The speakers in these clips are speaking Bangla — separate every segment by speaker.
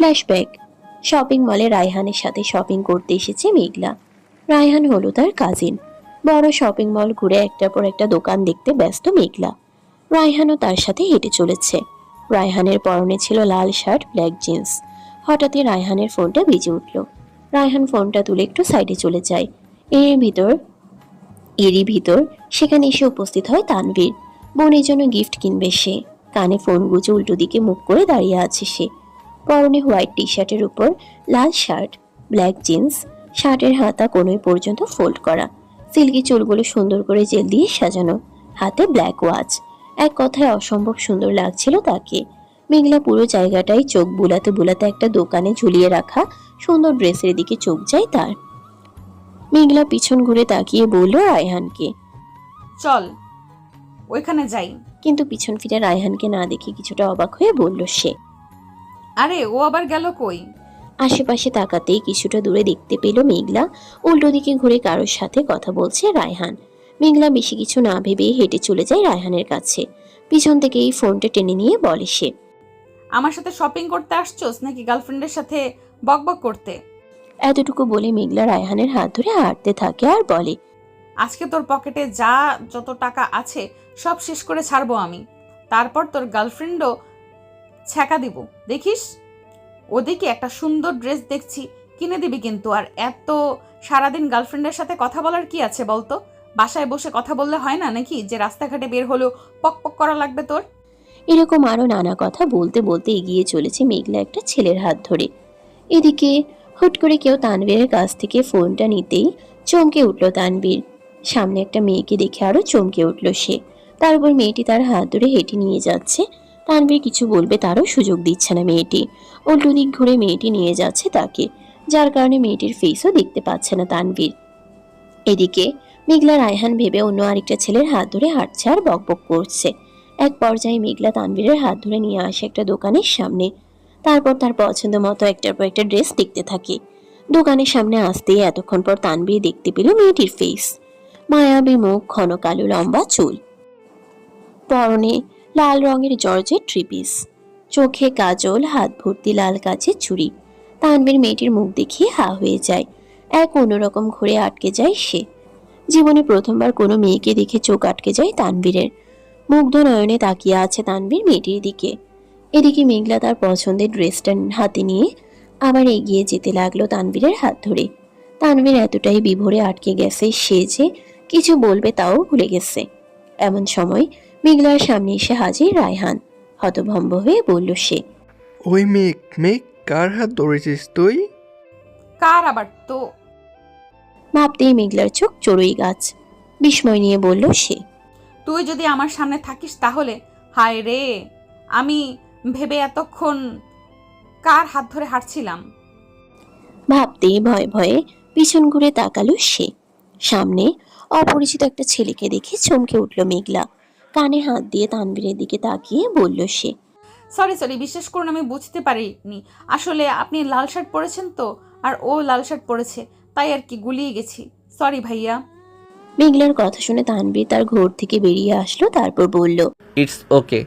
Speaker 1: ফ্ল্যাশব্যাক শপিং মলে রায়হানের সাথে শপিং করতে এসেছে মেঘলা। রায়হান হলো তার কাজিন বড় শপিং মল ঘুরে একটার পর একটা দোকান দেখতে ব্যস্ত মেঘলা। রায়হানও তার সাথে হেঁটে চলেছে। রায়হানের পরনে ছিল লাল শার্ট ব্ল্যাক জিন্স হঠাৎই রায়হানের ফোনটা বেজে উঠল। রায়হান ফোনটা তুলে একটু সাইডে চলে যায়। এর ভিতর, এরই ভিতর সেখানে এসে উপস্থিত হয় তানভীর। বোনের জন্য গিফট কিনবে সে। কানে ফোন গুজে উল্টো দিকে মুখ করে দাঁড়িয়ে আছে সে। পরনে হোয়াইট টি শার্টের উপর লাল শার্ট ব্ল্যাক জিন্স শার্টের হাতা কোনোই পর্যন্ত ফোল্ড করা। সিল্কি চুলগুলো সুন্দর করে জেল দিয়ে সাজানো। হাতে ব্ল্যাক ওয়াচ। এক কথায় অসম্ভব সুন্দর লাগছিল তাকে। মেঘলা পুরো জায়গাটাই চোখ বুলাতে বুলাতে একটা দোকানে ঝুলিয়ে রাখা সুন্দর ড্রেসের দিকে চোখ যায় তার। মেঘলা পিছন ঘুরে তাকিয়ে বলল রায়হানকে
Speaker 2: চল ওইখানে যাই।
Speaker 1: কিন্তু পিছন ফিরে রায়হানকে না দেখে কিছুটা অবাক হয়ে বলল সে
Speaker 2: আরে ও আবার গেল কই?
Speaker 1: আশেপাশে তাকাতেই কিছুটা দূরে দেখতে পেল মেঘলা। উল্টো দিকে ঘুরে কারোর সাথে কথা বলছে রায়হান। মেঘলা বেশি কিছু না ভেবে হেঁটে চলে যায় রায়হানের কাছে। পিছন থেকে এই ফোনটা টেনে নিয়ে বলে সে
Speaker 2: আমার সাথে শপিং করতে আসছোস নাকি গার্লফ্রেন্ডের সাথে বকবক করতে?
Speaker 1: এতটুকু বলে মেঘলা রায়হানের হাত ধরে হাঁটতে থাকে আর বলে
Speaker 2: আজকে তোর পকেটে যা যত টাকা আছে সব শেষ করে ছাড়বো আমি। তারপর তোর গার্লফ্রেন্ডও ছ্যাঁকা দিব। দেখিস? ওদিকে একটা সুন্দর ড্রেস দেখছি, কিনে দিবি কিন্তু। আর এত সারাদিন গার্লফ্রেন্ডের সাথে কথা বলার কি আছে বলতো? বাসায় বসে কথা বললে হয় না নাকি? যে রাস্তাঘাটে বের হলেও পক পক করা লাগবে তোর?
Speaker 1: এরকম আরও নানা কথা বলতে বলতে এগিয়ে চলেছে মেঘলা একটা ছেলের হাত ধরে। এদিকে হুট করে কেউ তানবীরের কাছ থেকে ফোনটা নিতেই চমকে উঠল তানবীর সামনে একটা মেয়েকে দেখে আরও চমকে উঠল সে। তার উপর মেয়েটি তার হাত ধরে হেঁটে নিয়ে যাচ্ছে। তানবীর কিছু বলবে তারও সুযোগ দিচ্ছে না মেয়েটি। উল্টো দিক ঘুরে মেয়েটি নিয়ে যাচ্ছে তাকে, যার কারণে মেয়েটির ফেসও দেখতে পাচ্ছে না তানবীর এদিকে মেঘলা রায়হান ভেবে অন্য আরেকটা ছেলের হাত ধরে হাঁটছে আর বকবক করছে। এক পর্যায়ে মেঘলা তানবীরের হাত ধরে নিয়ে আসে একটা দোকানের সামনে। তারপর তার পছন্দ মতো একটার পর একটা ড্রেস দেখতে থাকে। দোকানের সামনে আসতেই এতক্ষণ পর তানবীর দেখতে পেল মেয়েটির ফেস মায়াবী মুখ, ঘন কালো লম্বা চুল। পরনে লাল রঙের জর্জের ট্রিপিস চোখে কাজল, হাত ভর্তি লাল কাচের চুড়ি তানবীর মেয়েটির মুখ দেখিয়ে হা হয়ে যায়। এক অন্যরকম ঘুরে আটকে যায় সে। জীবনে প্রথমবার কোনো মেয়েকে দেখে চোখ আটকে যায় তানবীরের মুগ্ধ নয়নে তাকিয়ে আছে তানবীর মেয়েটির দিকে। এদিকে মেঘলা তার পছন্দের ড্রেসটা হাতে নিয়ে আবার এগিয়ে যেতে লাগল তানবীরের হাত ধরে। তানবীর এতটাই বিভোরে আটকে গেছে সে যে কিছু বলবে তাও ভুলে গেছে। এমন সময় মেঘলার সামনে এসে হাজির রায়হান। হতভম্ব হয়ে বলল সে
Speaker 3: ওই মেঘ মেঘ কার হাত ধরেছিস তুই?
Speaker 2: কার আবার তো?
Speaker 1: ভাবতেই মেঘলার চোখ চড়ুই গাছ। বিস্ময় নিয়ে বলল সে
Speaker 2: তুই যদি আমার সামনে থাকিস তাহলে? হায় রে! আমি ভেবে এতক্ষণ কার হাত ধরে হাঁটছিলাম?
Speaker 1: ভাবতেই ভয়ে ভয়ে পিছন ঘুরে তাকালো সে। সামনে অপরিচিত একটা ছেলেকে দেখে চমকে উঠল মেঘলা। কানে হাত দিয়ে তানবীরের দিকে তাকিয়ে বলল সে
Speaker 2: সরি সরি বিশ্বাস করুন আমি বুঝতে পারিনি। আসলে আপনি লাল শার্ট পরেছেন তো আর ও লাল শার্ট পরেছে তাই আর কি গুলিয়ে গেছি। সরি ভাইয়া।
Speaker 1: মেঘলার কথা শুনে তানবীর তার ঘোর থেকে বেরিয়ে আসলো তারপর বলল
Speaker 4: ইটস ওকে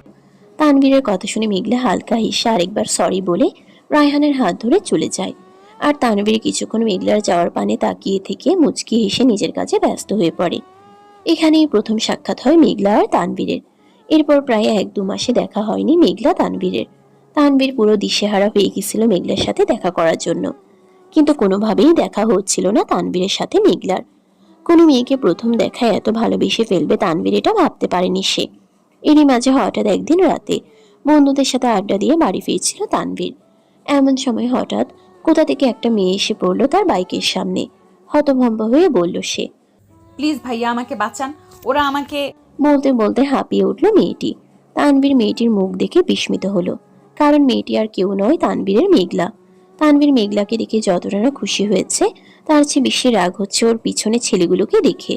Speaker 1: তানবীরের কথা শুনে মেঘলা হালকা হিসা আরেকবার সরি বলে রায়হানের হাত ধরে চলে যায়। আর তানবীর কিছুক্ষণ মেঘলার যাওয়ার পানে তাকিয়ে থেকে মুচকি হেসে নিজের কাজে ব্যস্ত হয়ে পড়ে। এখানেই প্রথম সাক্ষাৎ হয় মেঘলা আর তানবীরের এরপর প্রায় এক দু মাসে দেখা হয়নি মেঘলা তানবীরের তানবীর পুরো দিশেহারা হয়ে গেছিল মেঘলার সাথে দেখা করার জন্য। কিন্তু কোনোভাবেই দেখা হচ্ছিল না তানবীরের সাথে মেঘলার। কোনো মেয়েকে প্রথম দেখায় এত ভালোবেসে ফেলবে তানবীর এটা ভাবতে পারেনি সে। এরই মাঝে হঠাৎ একদিন রাতে বন্ধুদের সাথে আড্ডা দিয়ে বাড়ি ফিরছিল তানবীর এমন সময় হঠাৎ কোথা থেকে একটা মেয়ে এসে পড়ল তার বাইকের সামনে। হতভম্ব হয়ে বলল সে
Speaker 2: প্লিজ ভাইয়া আমাকে বাঁচান। ওরা আমাকে
Speaker 1: বলতে বলতে হাঁপিয়ে উঠল মেয়েটি। তানভীর মেয়েটির মুখ দেখে বিস্মিত হলো। কারণ মেয়েটি আর কেউ নয় তানবীরের মেঘলা। তানবীর মেঘলাকে দেখে যতটা না খুশি হয়েছে তার চেয়ে বেশি রাগ হচ্ছে ওর পিছনে ছেলেগুলোকে দেখে।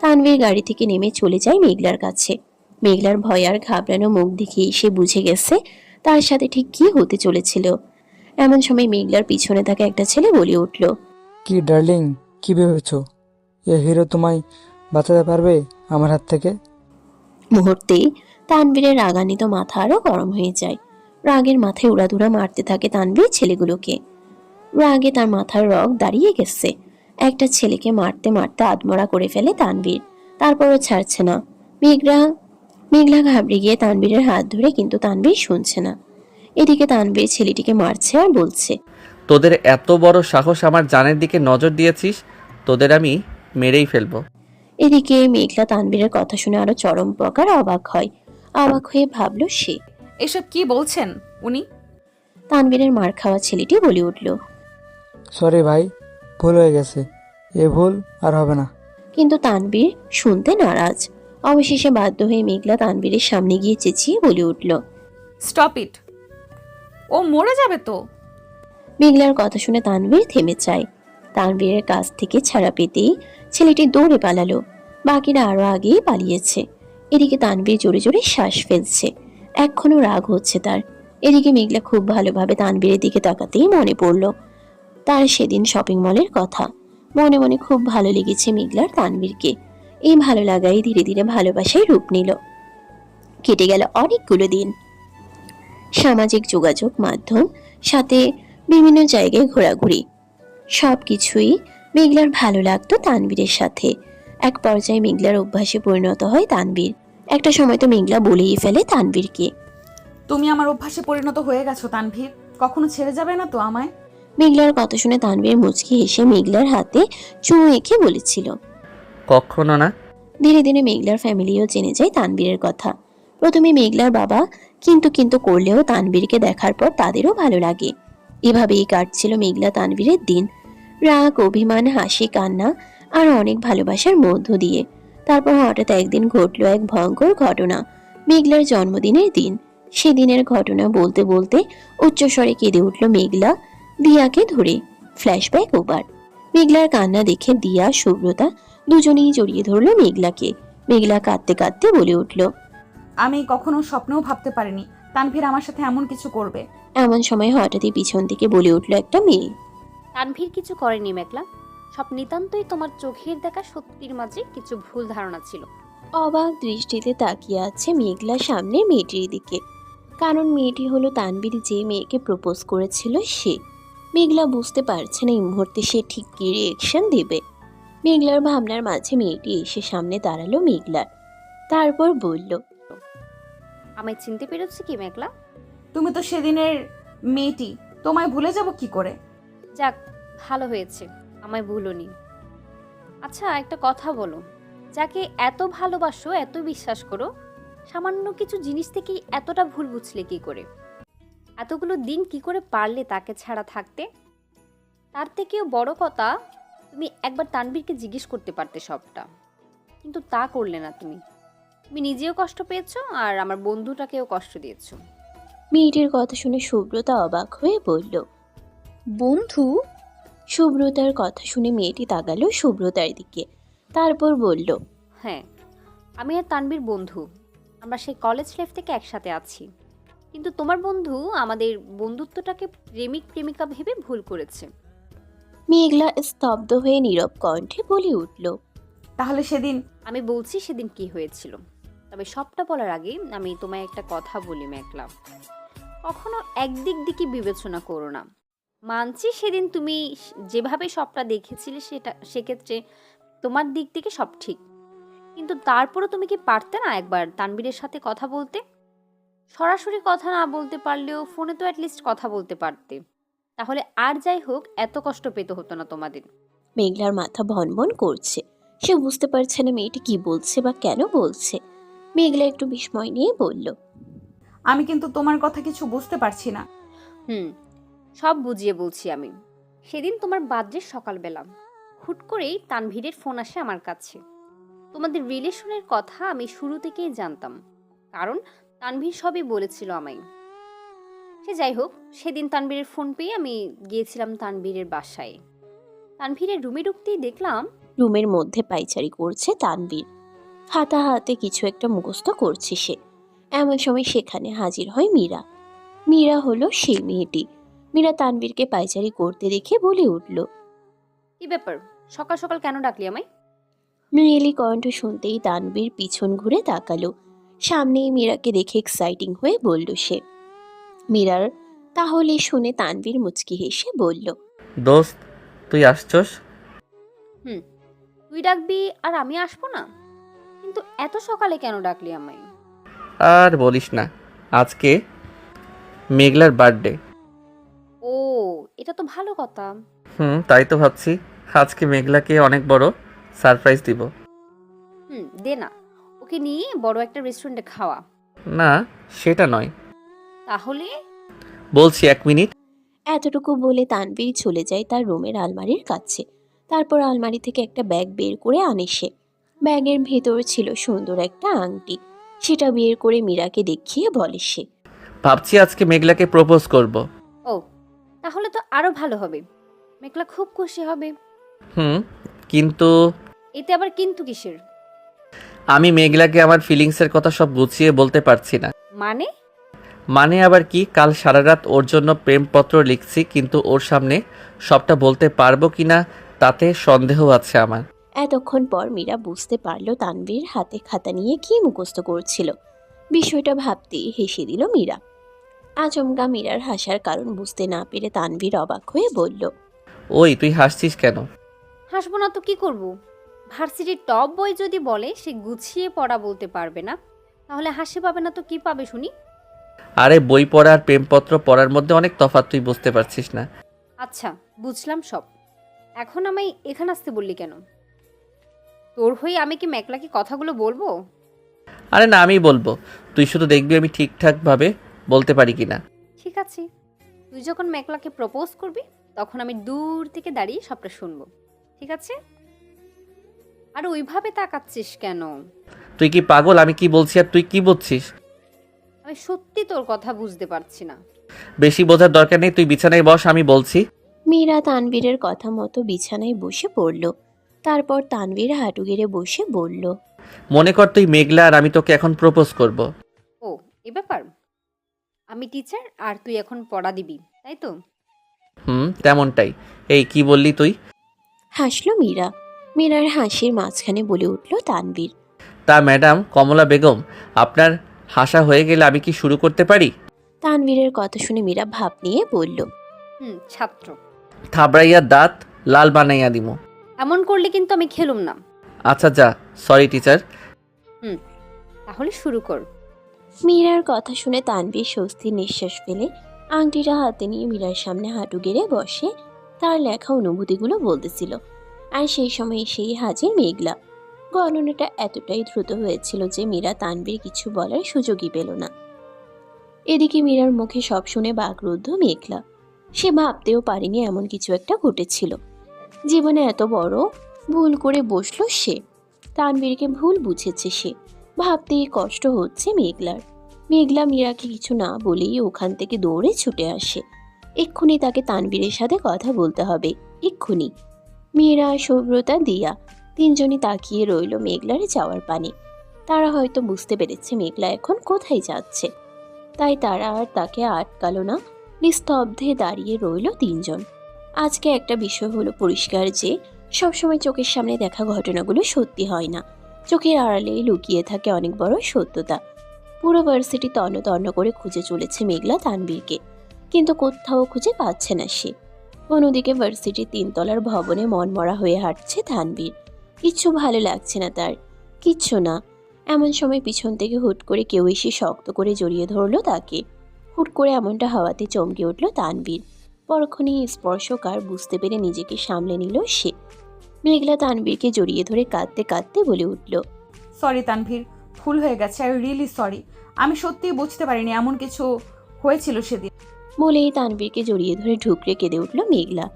Speaker 1: তানবীর গাড়ি থেকে নেমে চলে যায় মেঘলার কাছে। মেঘলার ভয় আর ঘাবড়ানো মুখ দেখে সে বুঝে গেছে তার সাথে ঠিক কি হতে চলেছিল। এমন সময় মেঘলার পিছনে থাকা একটা ছেলে বলে উঠল
Speaker 5: কি ডার্লিং কি ভেবেছ? এ হিরো তোমায় বাঁচাতে পারবে আমার হাত থেকে?
Speaker 1: মুহূর্তেই তানবীরের রাগান্বিত মাথা আরও গরম হয়ে যায়। রাগের মাথায় উড়াধুরা মারতে থাকে তানভীর ছেলেগুলোকে। রাগে তার মাথার রগ দাঁড়িয়ে গেছে। একটা ছেলেকে মারতে মারতে আদমরা করে ফেলে তানবীর তারপরও ছাড়ছে না। মেঘরা মেঘলা ঘাবড়ে গিয়ে তানবীরের হাত ধরে কিন্তু তানবীর শুনছে না। এদিকে তানবীর ছেলেটিকে মারছে আর বলছে
Speaker 4: তোদের এত বড় সাহস আমার জানের দিকে নজর দিয়েছিস? তোদের আমি মেরেই ফেলব।
Speaker 1: এদিকে মেঘলা তানবীরের কথা শুনে আরও চরম প্রকার অবাক হয়। অবাক হয়ে ভাবল সে।
Speaker 2: এসব কি বলছেন উনি?
Speaker 1: তানবীরের মার খাওয়া ছেলেটি বলে উঠল।
Speaker 5: সরি ভাই ভুল হয়ে গেছে। এ ভুল আর হবে না।
Speaker 1: কিন্তু তানবীর শুনতে নারাজ। অবশেষে বাধ্য হয়ে মেঘলা তানবীরের সামনে গিয়ে চেঁচিয়ে বলে উঠল
Speaker 2: স্টপ ইট। ও মরে যাবে তো?
Speaker 1: মেঘলার কথা শুনে তানবীর থেমে যায়। তানভীরের কাছ থেকে ছাড়া পেতেই ছেলেটি দৌড়ে পালালো। বাকিরা আরও আগেই পালিয়েছে। এদিকে তানভীর জোরে জোরে শ্বাস ফেলছে। এখনও রাগ হচ্ছে তার। এদিকে মেঘলা খুব ভালোভাবে তানভীরের দিকে তাকাতেই মনে পড়ল। তার সেদিন শপিং মলের কথা। মনে মনে খুব ভালো লেগেছে মেঘলার তানবীরকে এই ভালো লাগাই ধীরে ধীরে ভালোবাসায় রূপ নিল। কেটে গেল অনেকগুলো দিন। সামাজিক যোগাযোগ মাধ্যম, সাথে বিভিন্ন জায়গায় ঘোরাঘুরি। সব কিছুই মেঘলার ভালো লাগতো তানবীরের সাথে। এক পর্যায়ে মেঘলার অভ্যাসে পরিণত হয় তানবীর। একটা সময় তো মেঘলা বলেই ফেলে তানবীরকে।
Speaker 2: তুমি আমার অভ্যাসে পরিণত হয়ে গেছো তানভীর। কখনো ছেড়ে যাবে না তো আমায়।
Speaker 1: মেঘলার কথা শুনে তানবীর মুচকি হেসে মেঘলার হাতে চুমু এঁকে বলেছিল।
Speaker 4: কখনো না।
Speaker 1: ধীরে ধীরে মেঘলার ফ্যামিলিও জেনে যায় তানবীরের কথা। প্রথমে মেঘলার বাবা কিন্তু কিন্তু করলেও তানবীরকে দেখার পর তাদেরও ভালো লাগে। এভাবেই কাটছিল মেঘলা তানবীরের দিন। রাগ, অভিমান, হাসি, কান্না আর অনেক ভালোবাসার মধ্য দিয়ে। তারপর হঠাৎ একদিন ঘটলো এক ভয়ঙ্কর ঘটনা, মেঘলার জন্মদিনের দিন। সেদিনের ঘটনা বলতে বলতে উচ্চস্বরে কেঁদে উঠল মেঘলা দিয়াকে ধরে। Flashback over. মেঘলার কান্না দেখে দিয়া, সুব্রতা দুজনেই জড়িয়ে ধরলো মেঘলাকে। মেঘলা কাঁদতে কাঁদতে বলে উঠল,
Speaker 2: আমি কখনো স্বপ্নেও ভাবতে পারিনি। তানভীর আমার সাথে এমন কিছু করবে?
Speaker 1: এমন সময় হঠাৎই পিছন থেকে বলে উঠল একটা মেয়ে।
Speaker 6: তানভীর কিছু করেনি মেঘলা। সব নিতান্তই তোমার চোখের দেখা সত্যির মাঝে কিছু ভুল ধারণা ছিল।
Speaker 1: অবাক দৃষ্টিতে তাকিয়ে আছে মেঘলা সামনে মেয়েটির দিকে। কারণ মেয়েটি হলো তানবীর যে মেয়েকে প্রপোজ করেছিল সে। মেঘলা বুঝতে পারছে না এই মুহূর্তে সে ঠিক কী রিয়েকশন দেবে। মেঘলার ভাবনার মাঝে মেয়েটি এসে সামনে দাঁড়াল মেঘলার। তারপর বলল
Speaker 6: আমায় চিনতে পেরেছি কি মেঘলা?
Speaker 2: তুমি তো সেদিনের মেয়েটি তোমায় ভুলে যাব কি করে?
Speaker 6: যাক ভালো হয়েছে আমায় ভুলোনি আচ্ছা একটা কথা বলো যাকে এত ভালোবাসো এত বিশ্বাস করো সামান্য কিছু জিনিস থেকেই এতটা ভুল বুঝলে কি করে? এতগুলো দিন কি করে পারলে তাকে ছাড়া থাকতে? তার থেকেও বড় কথা তুমি একবার তানবীরকে জিজ্ঞেস করতে পারতে সবটা। কিন্তু তা করলে না তুমি। তুমি নিজেও কষ্ট পেয়েছ আর আমার বন্ধুটাকেও কষ্ট দিয়েছ।
Speaker 1: মেয়েটির কথা শুনে সুব্রতা অবাক হয়ে বলল
Speaker 7: বন্ধু?
Speaker 1: সুব্রতার কথা শুনে মেয়েটি তাকালো সুব্রতার দিকে তারপর বলল
Speaker 6: হ্যাঁ আমি আর তানবীর বন্ধু। আমরা সেই কলেজ লাইফ থেকে একসাথে আছি। কিন্তু তোমার বন্ধু আমাদের বন্ধুত্বটাকে প্রেমিক প্রেমিকা ভেবে ভুল করেছে।
Speaker 1: মেঘলা স্তব্ধ হয়ে নীরব কণ্ঠে বলে উঠল
Speaker 2: তাহলে সেদিন?
Speaker 6: আমি বলছি সেদিন কি হয়েছিল। তবে সবটা বলার আগে আমি তোমায় একটা কথা বলি মেঘলা। কখনো একদিক দিকে বিবেচনা করো না। মানছি সেদিন তুমি যেভাবে সবটা দেখেছিলে সেটা সেক্ষেত্রে তোমার দিক থেকে সব ঠিক। কিন্তু তারপরও তুমি কি পারতে না একবার তানবীরের সাথে কথা বলতে? সরাসরি কথা না বলতে পারলেও ফোনে তো অ্যাটলিস্ট কথা বলতে পারতে। তাহলে আর যাই হোক এত কষ্ট পেতে হতো না তোমাদের।
Speaker 1: মেঘলার মাথা ভনভন করছে। সে বুঝতে পারছে না মেয়েটি কি বলছে বা কেন বলছে। মেঘলা একটু বিস্ময় নিয়ে বলল
Speaker 2: আমি কিন্তু তোমার কথা কিছু বুঝতে পারছি না।
Speaker 6: হুম সব বুঝিয়ে বলছি আমি। সেদিন তোমার বাদ্রের সকালবেলা হুট করেই তানভীরের ফোন আসে আমার কাছে। তোমাদের রিলেশনের কথা আমি শুরু থেকেই জানতাম কারণ তানভীর সবই বলেছিল আমায়। সে যাই হোক সেদিন তানভীরের ফোন পেয়ে আমি গিয়েছিলাম তানভীরের বাসায়। তানভীরের রুমে ঢুকতেই দেখলাম
Speaker 1: রুমের মধ্যে পাইচারি করছে তানবীর হাতা হাতে কিছু একটা মুখস্থ করছে সে। এমন সময় সেখানে হাজির হয় মীরা। মীরা হলো সেই মেয়েটি। মীরা তানবীরকে পাইচারি করতে দেখে বলে উঠল
Speaker 6: কি ব্যাপার? সকাল সকাল কেন ডাকলি আমায়?
Speaker 1: মেয়েলি কণ্ঠ শুনতেই তানবীর পিছন ঘুরে তাকালো। সামনেই মীরাকে দেখে এক্সাইটিং হয়ে বলল সে। মীরার তাহলে শুনে তানভীর মুচকি হেসে বলল
Speaker 4: দোস্ত তুই আসছস?
Speaker 6: হুম। তুই ডাকবি আর আমি আসব না? কিন্তু এত সকালে কেন ডাকলি আমায়?
Speaker 4: আর বলিস না আজকে মেঘলার বার্থডে।
Speaker 6: ও এটা তো ভালো কথা।
Speaker 4: হুম তাই তো ভাবছি আজকে মেঘলাকে অনেক বড় সারপ্রাইজ দিব।
Speaker 6: হুম দে না ওকে নিয়ে বড় একটা রেস্টুরেন্টে খাওয়া।
Speaker 4: না সেটা নয়।
Speaker 6: তাহলে?
Speaker 4: বলছি এক মিনিট।
Speaker 1: এতটুকু বলে তানভীর চলে যায় তার রুমের আলমারির কাছে। তারপর আলমারি থেকে একটা ব্যাগ বের করে আনে সে। ব্যাগের ভেতর ছিল সুন্দর একটা আংটি। সেটা বের করে মীরাকে দেখিয়ে বলে সে।
Speaker 4: ভাবছি আজকে মেঘলাকে প্রপোজ করব।
Speaker 6: ও তাহলে তো আরও ভালো হবে। মেঘলা খুব খুশি হবে।
Speaker 4: হুম কিন্তু
Speaker 6: এতে আবার কিন্তু কিসের?
Speaker 4: আমি মেঘলাকে আমার ফিলিংসের কথা সব গুছিয়ে বলতে পারছি না।
Speaker 6: মানে?
Speaker 4: মানে আবার কি? কাল সারা রাত ওর জন্য প্রেমপত্র লিখছি কিন্তু ওর সামনে সবটা বলতে পারব কিনা তাতে সন্দেহ আছে আমার।
Speaker 1: এতক্ষণ পর মীরা বুঝতে পারল তানভীর হাতে খাতা নিয়ে কি মুখস্থ করছিল। বিষয়টা ভাবতেই হেসে দিল মীরা। আচমকা মীরার হাসার কারণ বুঝতে না পেরে তানভীর অবাক হয়ে বলল
Speaker 4: ওই তুই হাসছিস কেন?
Speaker 6: হাসবো না তো কি করব? ভার্সিটির টপ বই যদি বলে সে গুছিয়ে পড়া বলতে পারবে না। তাহলে হাসি পাবে না তো কি পাবে শুনি?
Speaker 4: আরে বই পড়া আর প্রেমপত্র পড়ার মধ্যে অনেক তফাৎ তুই বুঝতে পারছিস না।
Speaker 6: আচ্ছা বুঝলাম সব। এখন আমায় এখানে আসতে বললি কেন? তোর হয়ে আমি কি মেকলাকে কথাগুলো বলব?
Speaker 4: আরে না আমি বলব। তুই শুধু দেখবি আমি ঠিকঠাকভাবে বলতে পারি কিনা।
Speaker 6: ঠিক আছে। তুই যখন মেকলাকে প্রপোজ করবি তখন আমি দূর থেকে দাঁড়িয়ে সবটা শুনব। ঠিক আছে? আর ওইভাবে তাকাচ্ছিস কেন?
Speaker 4: তুই কি পাগল? আমি কি বলছি আর তুই কি বলছিস?
Speaker 6: আমি সত্যি তোর কথা বুঝতে পারছি না।
Speaker 4: বেশি বোঝার দরকার নেই তুই বিছানায় বস আমি বলছি।
Speaker 1: মীরা তানবীরের কথা মতো বিছানায় বসে পড়ল। তারপর তানবীর হাঁটু গেড়ে বসে বলল
Speaker 4: মনে কর তুই মেঘলা আর আমি তোকে এখন প্রপোজ করব।
Speaker 6: ও এ ব্যাপার? আমি টিচার আর তুই এখন পড়া দিবি তাই তো?
Speaker 4: হুম তেমনটাই। এই কি বললি তুই?
Speaker 1: হাসলো মীরা। মীরার হাসির মাঝখানে বলে উঠল তানবীর
Speaker 4: তা ম্যাডাম কমলা বেগম আপনার হাসা হয়ে গেলে আমি কি শুরু করতে পারি?
Speaker 1: তানবীরের কথা শুনে মীরা ভাব নিয়ে বলল
Speaker 6: হুম ছাত্র।
Speaker 4: থাবড়াইয়া দাঁত লাল বানাইয়া দিমু।
Speaker 6: এমন করলে কিন্তু আমি খেলুম না।
Speaker 4: আচ্ছা যা সরি টিচার হুম
Speaker 6: তাহলে শুরু কর।
Speaker 1: মীরার কথা শুনে তানভীর স্বস্তির নিঃশ্বাস ফেলে আংটিটা হাতে নিয়ে মীরার সামনে হাঁটু গেড়ে বসে তার লেখা অনুভূতিগুলো বলতেছিল। আর সেই সময় সেই হাজির মেঘলা। গণনাটা এতটাই দ্রুত হয়েছিল যে মীরা তানভীর কিছু বলার সুযোগই পেল না। এদিকে মীরার মুখে সব শুনে বাকরুদ্ধ মেঘলা। সে ভাবতেও পারেনি এমন কিছু একটা ঘটেছিল। জীবনে এত বড় ভুল করে বসল সে। তানবীরকে ভুল বুঝেছে সে। ভাবতেই কষ্ট হচ্ছে মেঘলার। মেঘলা মীরাকে কিছু না বলেই ওখান থেকে দৌড়ে ছুটে আসে। এক্ষুনি তাকে তানবীরের সাথে কথা বলতে হবে। এক্ষুনি। মীরা শুভ্রতা দিয়া তিনজনই তাকিয়ে রইল মেঘলার যাওয়ার পানে। তারা হয়তো বুঝতে পেরেছে মেঘলা এখন কোথায় যাচ্ছে। তাই তারা আর তাকে আটকালো না। নিস্তব্ধে দাঁড়িয়ে রইল তিনজন। আজকে একটা বিষয় হলো পরিষ্কার যে, সবসময় চোখের সামনে দেখা ঘটনাগুলো সত্যি হয় না। চোখের আড়ালে লুকিয়ে থাকে অনেক বড় সত্যতা। পুরো ভার্সিটি তন্ন তন্ন করে খুঁজে চলেছে মেঘলা তানবীরকে কিন্তু কোথাও খুঁজে পাচ্ছে না সে। অন্যদিকে ভার্সিটির তিনতলার ভবনে মনমরা হয়ে হাঁটছে তানবীর কিচ্ছু ভালো লাগছে না তার। কিচ্ছু না। এমন সময় পিছন থেকে হুট করে কেউ এসে শক্ত করে জড়িয়ে ধরলো তাকে। হুট করে এমনটা হাওয়াতে চমকে উঠল তানবীর পরক্ষণে স্পর্শকার বুঝতে পেরে নিজেকে সামলে নিল সে। মেঘলা তানবীরকে জড়িয়ে ধরে কাঁদতে কাঁদতে বলে উঠল
Speaker 2: সরি তানভীর ভুল হয়ে গেছে আই রিয়েলি সরি আমি সত্যিই বুঝতে পারিনি এমন কিছু হয়েছিল সেদিন।
Speaker 1: বলেই তানবীরকে জড়িয়ে ধরে ঢুকরে কেঁদে উঠল মেঘলা।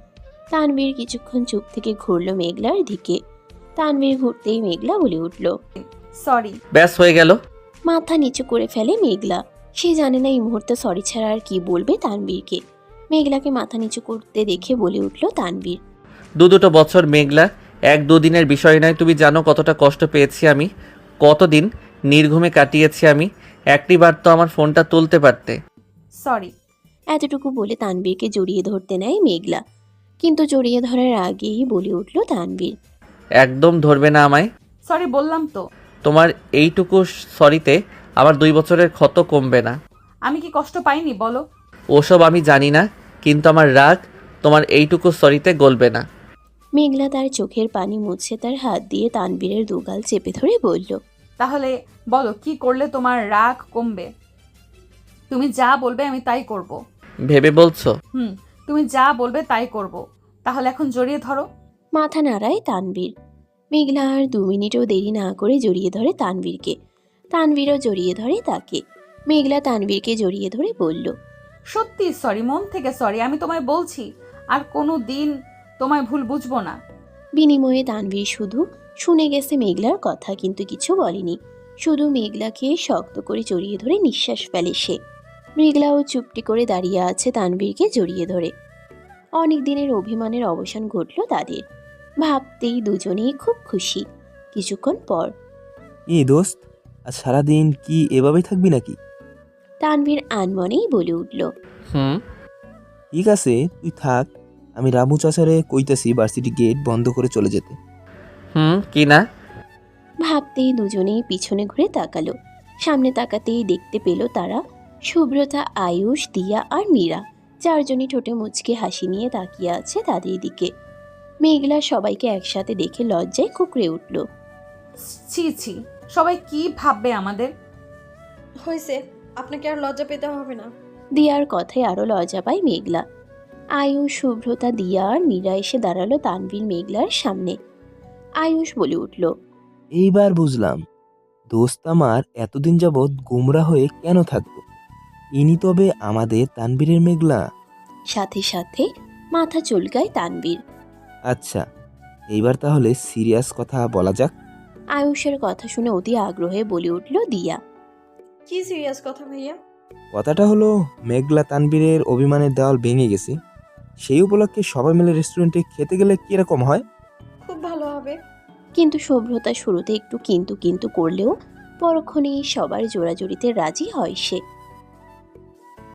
Speaker 1: তানবীর কিছুক্ষণ চুপ থেকে ঘুরল মেঘলার দিকে। তানবীর ঘুরতেই মেঘলা বলে উঠল
Speaker 2: সরি
Speaker 4: ব্যাস হয়ে গেল।
Speaker 1: মাথা নিচু করে ফেলে মেঘলা। সে জানে না এই মুহূর্তে সরি ছাড়া আর কি বলবে তানবীরকে। মেঘলাকে মাথা নিচু করতে দেখে বলে উঠল তানবীর।
Speaker 4: দু দুটো বছর মেঘলা এক দুদিনের বিষয় নয় তুমি জানো কতটা কষ্ট পেয়েছি আমি কতদিন নির্ঘুমে কাটিয়েছি আমি একটি বার তো আমার ফোনটা তুলতে পারতে।
Speaker 2: সরি
Speaker 1: এতটুকু বলে তানবীরকে জড়িয়ে ধরতে নেয় মেঘলা। কিন্তু জড়িয়ে ধরার আগেই বলে উঠল তানবীর।
Speaker 4: একদম ধরবে না আমায়।
Speaker 2: সরি বললাম তো।
Speaker 4: তোমার এইটুকু সরিতে আমার দুই বছরের ক্ষত কমবে না।
Speaker 2: আমি কি কষ্ট পাইনি বলো?
Speaker 4: ওসব আমি জানি না কিন্তু আমার রাগ তোমার এইটুকু সরিতে গলবে না।
Speaker 1: মেঘলা তার চোখের পানি মুছে তার হাত দিয়ে তানবীরের দুগাল চেপে ধরে বলল
Speaker 2: তাহলে বলো কি করলে তোমার রাগ কমবে? তুমি যা বলবে আমি তাই করব।
Speaker 4: ভেবে বলছো?
Speaker 2: হুম তুমি যা বলবে তাই করব। তাহলে এখন জড়িয়ে ধরো।
Speaker 1: মাথা নাড়ায় তানবীর। মেঘলা আর দু মিনিটও দেরি না করে জড়িয়ে ধরে তানবীরকে। তানবীরও জড়িয়ে ধরে তাকে। মেঘলা তানবীরকে জড়িয়ে ধরে বলল
Speaker 2: সত্যি সরি মন থেকে সরি আমি তোমায় বলছি আর কোনো দিন তোমায় ভুল বুঝব না।
Speaker 1: বিনিময়ে তানভীর শুধু শুনে গেছে মেঘলার কথা কিন্তু কিছু বলেনি। শুধু মেঘলাকে শক্ত করে জড়িয়ে ধরে নিঃশ্বাস ফেলে সে। মেঘলাও চুপটি করে দাঁড়িয়ে আছে তানভীরকে জড়িয়ে ধরে। অনেক দিনের অভিমানের অবসান ঘটল তাদের। ভাবতেই দুজনেই খুব খুশি। কিছুক্ষণ পর
Speaker 8: এ দোস্ত আর সারাদিন কি এভাবেই থাকবি নাকি?
Speaker 1: তানভীর আনমনেই বলে উঠল।
Speaker 4: হুম।
Speaker 8: ঠিক আছে তুই থাক। আমি রামু চাচারে কইতাছি ভার্সিটি গেট বন্ধ করে চলে যেতে।
Speaker 4: হুম কি না?
Speaker 1: ভাবতেই দুজনেই পিছনে ঘুরে তাকালো। সামনে তাকাতেই দেখতে পেল তারা শুভ্রতা আয়ুষ দিয়া আর মীরা। চারজনই ঠোঁটে মুচকে হাসি নিয়ে তাকিয়ে আছে তাদের দিকে। মেঘলা সবাইকে একসাথে দেখে লজ্জায় কুকড়ে উঠল।
Speaker 2: ছি ছি সবাই কি ভাববে আমাদের?
Speaker 9: হয়েছে আপনাকে আর লজ্জা পেতে হবে না।
Speaker 1: দিয়ার কথায় আরও লজ্জা পায় মেঘলা। আয়ুষ শুভ্রতা দিয়া আর মীরা এসে দাঁড়াল তানভীর মেঘলার সামনে। আয়ুষ বলে উঠল
Speaker 8: এইবার বুঝলাম। দোস্ত আমার এতদিন যাবৎ গুমরা হয়ে কেন থাকতো ইনি তবে আমাদের তানবীরের মেঘলা।
Speaker 1: সাথে সাথে মাথা চুলকায় তানবীর
Speaker 8: আচ্ছা এইবার তাহলে সিরিয়াস কথা বলা যাক।
Speaker 1: আয়ুষের কথা শুনে অতি আগ্রহে বলে উঠল দিয়া।
Speaker 9: কি সিরিয়াস কথা ভাইয়া?
Speaker 8: কথাটা হলো মেঘলা তানবীরের অভিমানের দেওয়াল ভেঙে গেছে। সেই উপলক্ষে সবাই মিলে রেস্টুরেন্টে খেতে গেলে কীরকম হয়?
Speaker 9: খুব ভালো হবে।
Speaker 1: কিন্তু শুভ্রতা শুরুতে একটু কিন্তু কিন্তু করলেও পরক্ষণেই সবার জোড়াজুড়িতে রাজি হয় সে।